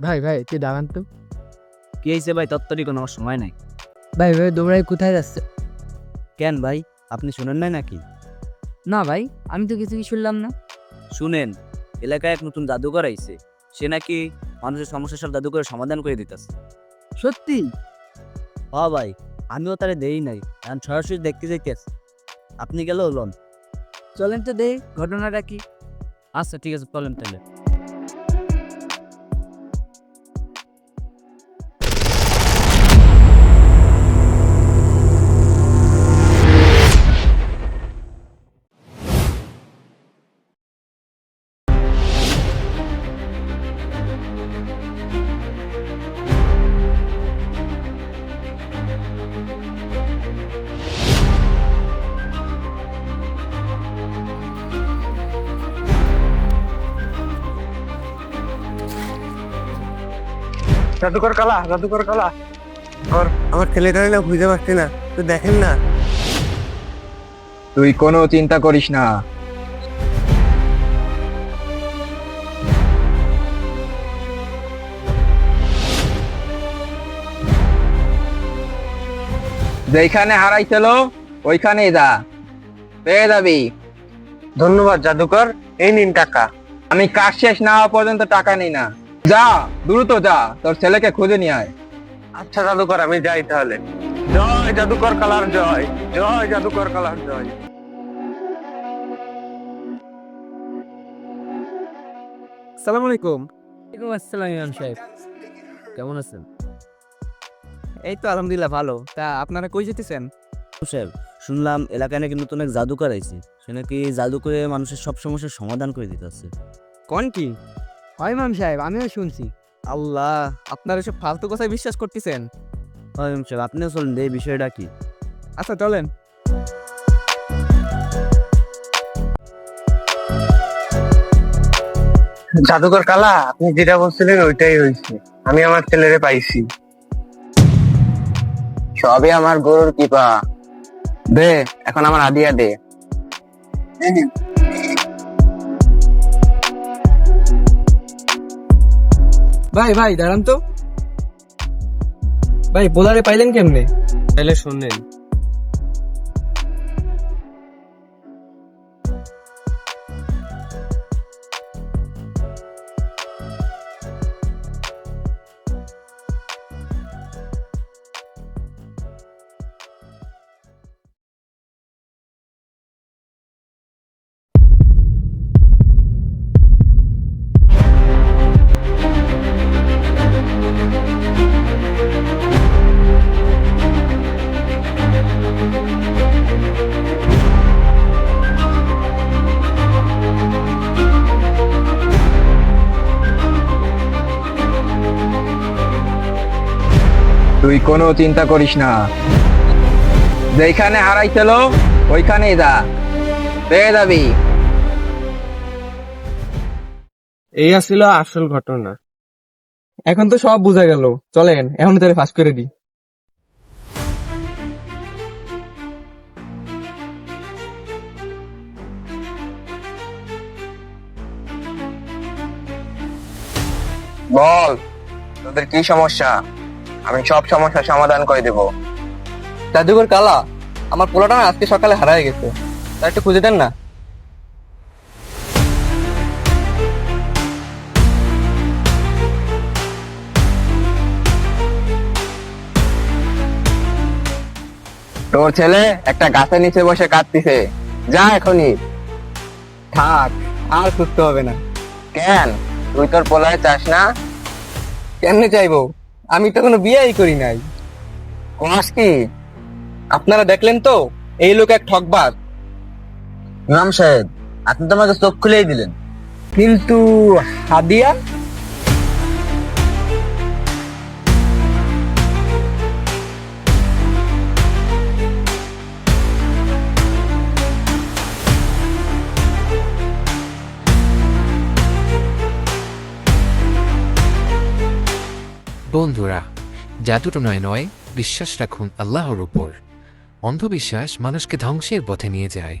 ভাই ভাই তুই দাঁড়ান তো। কি হয়েছে ভাই? তত্ত্বরি কোনো সময় নাই। ভাই ভাই দৌড়াই কোথায় যাচ্ছে? কেন ভাই? আপনি শুনেন নাই নাকি? না ভাই আমি তো কিছু শুনলাম না। শুনেন এলাকায় এক নতুন জাদুঘর আইছে। সে নাকি মানুষের সমস্যার সব জাদুঘরের সমাধান করে দিতেছে। সত্যি? হ ভাই আমিও তারে দেই নাই এখন সরাসরি দেখতে যাইতেছি। আপনি গেলেও লন। চলেন তো দে ঘটনাটা কি? আচ্ছা ঠিক আছে চলেন তাহলে জাদুকর কালা জাদুকর কালা। আর আমার ছেলেটা না বুঝতে পারছি না তো দেখেন না। তুই কোনো চিন্তা করিস না। যেখানে হারাইছিল ওইখানেই যা। পেয়ে যাবি। ধন্যবাদ জাদুকর। এই নিন টাকা। আমি কাজ শেষ না হওয়া পর্যন্ত টাকা নিই না। যা দ্রুত যা তোর ছেলেকে খুঁজে নিয়ে আয়। আচ্ছা জাদুকর আমি যাই তাহলে। জয় জাদুকর কালার জয়। জয় জাদুকর কালার জয়। সালাম আলাইকুম। ওয়ালাইকুম আসসালাম ইমাম সাহেব। কেমন আছেন? এই তো আলহামদুলিল্লাহ ভালো। তা আপনারা কই যেতেছেন? সাহেব শুনলাম এলাকায় নাকি নতুন এক জাদুকর আইছে। সে নাকি জাদু করে মানুষের সব সমস্যার সমাধান করে দিতেছে কোন কি? হয় ইমাম সাহেব আমিও শুনছি। আল্লাহ আপনারা এসব ফালতু কথায় বিশ্বাস করতেছেন? হয় সাহেব আপনিও চলেন এই বিষয়টা কি? আচ্ছা চলেন। জাদুকর কালা আপনি যেটা বলছিলেন ওইটাই হয়েছে। আমি আমার ছেলেরে পাইছি। সবই আমার গরুর কৃপা। দে এখন আমার আদিয়া দে। ভাই ভাই দাঁড়ান তো। ভাই বোলারে পাইলেন কেমনে? তাহলে শুনলেন তুই কোনো চিন্তা করিস না। যেখানে হারাইছিল ওইখানেই যা। পেয়ে যাবি। এই আসছিল আসল ঘটনা। এখন তো সব বোঝা গেল। চলেন এখন তাহলে ফাঁস করে দিই। বল তোদের কি সমস্যা? আমি সব সমস্যার সমাধান করে দেব। জাদুঘর কালা আমার পোলাটা না আজকে সকালে হারায় গেছে। তা একটু খুঁজে দেন না। তোর ছেলে একটা গাছের নিচে বসে কাঁদতিছে। যা এখনই। থাক আর খুঁজতে হবে না। কেন? তুই তোর পোলায় চাস না? কেমনে চাইব? আমি তো কোনো বিয়েই করি নাই। কমাস কি? আপনারা দেখলেন তো এই লোক এক ঠকবাজ। ইমাম সাহেব আপনি তো আমাকে চোখ খুলেই দিলেন। কিন্তু হাদিয়া বন্ধুরা জাদুটো নয় নয় বিশ্বাস রাখুন আল্লাহর উপর। অন্ধবিশ্বাস মানুষকে ধ্বংসের পথে নিয়ে যায়।